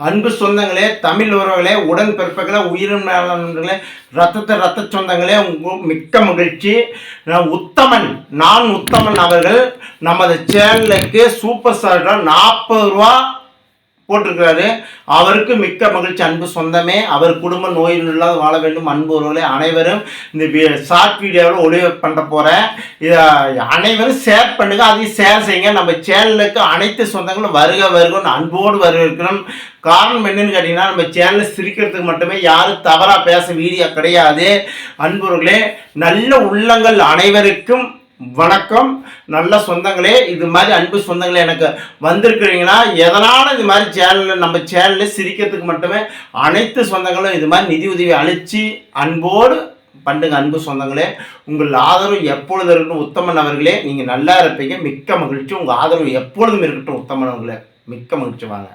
அன்பு சொந்தங்களே தமிழ் உறவுகளே உடன் பிறப்புகளே உயிரும் ரத்தத்தை ரத்த சொந்தங்களே உங்கள் மிக்க மகிழ்ச்சி. உத்தமன் நான் உத்தமன் அவர்கள். நமது சேனலுக்கு சூப்பர் ஸ்டார் நாற்பது ரூபா போட்டிருக்கிறாரு. அவருக்கு மிக்க மகிழ்ச்சி அன்பு சொந்தமே. அவர் குடும்ப நோய் இல்லாத வாழ வேண்டும். அன்பு உறவுகளே அனைவரும் இந்த ஷார்ட் வீடியோவில் ஒளிவு பண்ண போகிறேன் இதை அனைவரும் ஷேர் பண்ணுங்க. அதையும் ஷேர் செய்யுங்க. நம்ம சேனலுக்கு அனைத்து சொந்தங்களும் வருக வருகணும் அன்போடு வரவேற்கிறோம் காரணம் என்னன்னு கேட்டிங்கன்னா நம்ம சேனலில் சிரிக்கிறதுக்கு மட்டுமே யாரும் தவறாக பேச வீடியோ கிடையாது. அன்பர்களே நல்ல உள்ளங்கள் அனைவருக்கும் வணக்கம். நல்ல சொந்தங்களே இது மாதிரி அன்பு சொந்தங்களே எனக்கு வந்திருக்கிறீங்கன்னா எதனால் இது மாதிரி சேனலில் நம்ம சேனலில் சிரிக்கிறதுக்கு மட்டுமே அனைத்து சொந்தங்களும் இது மாதிரி நிதி உதவி அளித்து அன்போடு பண்ணுங்க அன்பு சொந்தங்களே. உங்கள் ஆதரவு எப்பொழுது இருக்கட்டும் உத்தமன் அவர்களே நீங்கள் நல்லா இருப்பீங்க. மிக்க மகிழ்ச்சி. உங்கள் ஆதரவு எப்பொழுதும் இருக்கட்டும் உத்தமன் அவர்களே. மிக்க மகிழ்ச்சி வாங்க.